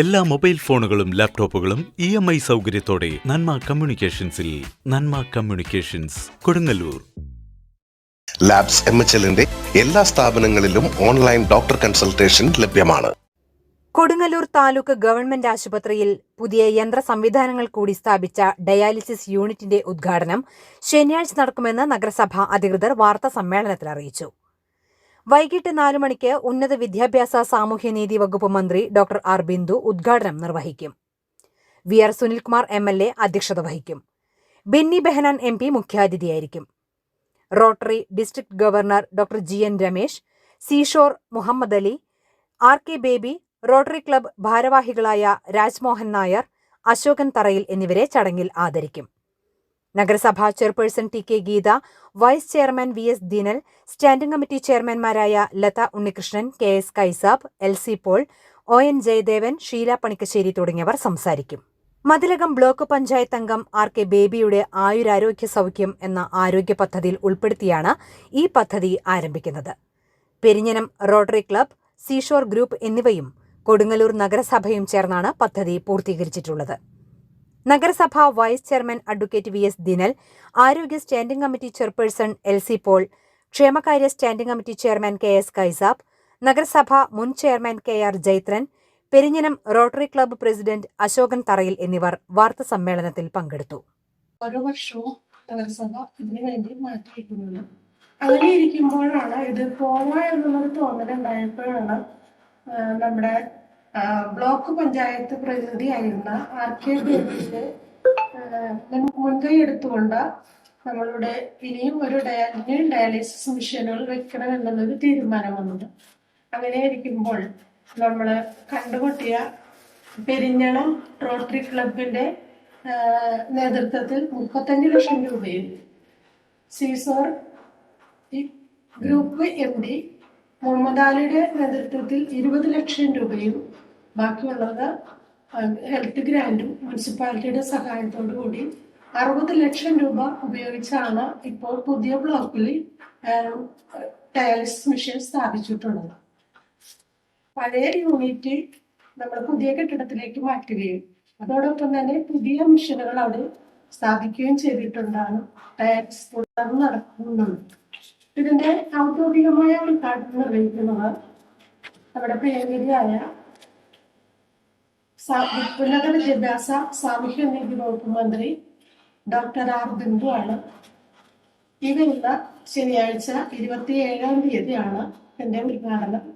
എല്ലാ മൊബൈൽ ഫോണുകളും ലാപ്ടോപ്പുകളും ഇ എം ഐ സൗകര്യത്തോടെ Nanma കമ്മ്യൂണിക്കേഷൻസിൽ Nanma communications Kodungallur. Labs M H എല്ലിന്റെ എല്ലാ സ്ഥാപനങ്ങളിലും ഓൺലൈൻ ഡോക്ടർ കൺസൾട്ടേഷൻ ലഭ്യമാണ്. കൊടുങ്ങല്ലൂർ താലൂക്ക് ഗവൺമെന്റ് ആശുപത്രിയിൽ പുതിയ യന്ത്ര സംവിധാനങ്ങൾ കൂടി സ്ഥാപിച്ച ഡയാലിസിസ് യൂണിറ്റിന്റെ ഉദ്ഘാടനം ശനിയാഴ്ച നടക്കുമെന്ന് നഗരസഭ അധികൃതർ വാർത്താ സമ്മേളനത്തിൽ അറിയിച്ചു. വൈകിട്ട് നാലു മണിക്ക് ഉന്നത വിദ്യാഭ്യാസ സാമൂഹ്യനീതി വകുപ്പ് മന്ത്രി ഡോക്ടർ ആർ ബിന്ദു ഉദ്ഘാടനം നിർവഹിക്കും. V R Sunilkumar M L A അധ്യക്ഷത വഹിക്കും. Benny Behanan M P മുഖ്യാതിഥിയായിരിക്കും. Rotary district governor doctor G N Ramesh Seashore Muhammad Ali R K Baby Rotary club ഭാരവാഹികളായ രാജ്മോഹൻ നായർ അശോകൻ തറയിൽ എന്നിവരെ ചടങ്ങിൽ ആദരിക്കും. നഗരസഭാ chairperson T K Geetha vice chairman V S Dinal standing committee ചെയർമാൻമാരായ Latha Unnikrishnan K S Kaisab L C Paul O N Jayadevan Sheela Panikkassery തുടങ്ങിയവർ സംസാരിക്കും. Mathilakam block panchayat അംഗം R K ബേബിയുടെ ആയുരാരോഗ്യ സൗഖ്യം എന്ന ആരോഗ്യ പദ്ധതിയിൽ ഉൾപ്പെടുത്തിയാണ് ഈ പദ്ധതി ആരംഭിക്കുന്നത്. Perinjanam Rotary club Seashore group എന്നിവയും കൊടുങ്ങല്ലൂർ നഗരസഭയും ചേർന്നാണ് പദ്ധതി പൂർത്തീകരിച്ചിട്ടുള്ളത്. നഗരസഭ vice chairman advocate V S Dinal ആരോഗ്യ standing committee chairperson L C Paul ക്ഷേമകാര്യ standing committee chairman K S Kaisab നഗരസഭ മുൻ chairman K R Jaithran Perinjanam Rotary club president Ashokan Tharayil എന്നിവർ വാർത്താ സമ്മേളനത്തിൽ പങ്കെടുത്തു. നഗരസഭ അങ്ങനെ ഇരിക്കുമ്പോഴാണ് ഇത് പോവാ എന്നുള്ളൊരു തോന്നലുണ്ടായപ്പോഴാണ് നമ്മുടെ ബ്ലോക്ക് പഞ്ചായത്ത് പ്രതിനിധിയായിരുന്ന ആർ കെ ബേബിയുടെ മുൻകൈ എടുത്തുകൊണ്ട് നമ്മളുടെ ഇനിയും ഒരു ഡയ- ഇനി ഡയാലിസിസ് മെഷീനുകൾ വെക്കണം എന്നുള്ളൊരു തീരുമാനം വന്നത്. അങ്ങനെ ഇരിക്കുമ്പോൾ നമ്മൾ കണ്ടുകൊട്ടിയ പെരിഞ്ഞളം റോട്ടറി ക്ലബിന്റെ നേതൃത്വത്തിൽ മുപ്പത്തഞ്ച് ലക്ഷം രൂപയിൽ Seashore group M D Muhammad അലിയുടെ നേതൃത്വത്തിൽ ഇരുപത് ലക്ഷം രൂപയും ബാക്കിയുള്ളത് ഹെൽത്ത് ഗ്രാൻഡും മുനിസിപ്പാലിറ്റിയുടെ സഹായത്തോടു കൂടി അറുപത് ലക്ഷം രൂപ ഉപയോഗിച്ചാണ് ഇപ്പോൾ പുതിയ ബ്ലോക്കിൽ ടയൽസ് മെഷീൻ സ്ഥാപിച്ചിട്ടുള്ളത്. പഴയ യൂണിറ്റ് നമ്മൾ പുതിയ കെട്ടിടത്തിലേക്ക് മാറ്റുകയും അതോടൊപ്പം തന്നെ പുതിയ മെഷീനുകൾ അവിടെ സ്ഥാപിക്കുകയും ചെയ്തിട്ടുണ്ടാണ് ടയൽസ് തുടർന്ന് നടക്കുന്നുണ്ട് ഇതിന്റെ ഔദ്യോഗികമായ ഉദ്ഘാടനം നിർവഹിക്കുന്നത് നമ്മുടെ പ്രിയങ്കരിയായ സാ- ഉന്നത വിദ്യാഭ്യാസ സാമൂഹ്യ നീതി വകുപ്പ് മന്ത്രി ഡോക്ടർ ആർ ബിന്ദു ആണ്. വരുന്ന ശനിയാഴ്ച ഇരുപത്തിയേഴാം തീയതിയാണ് എന്റെ ഉദ്ഘാടനം.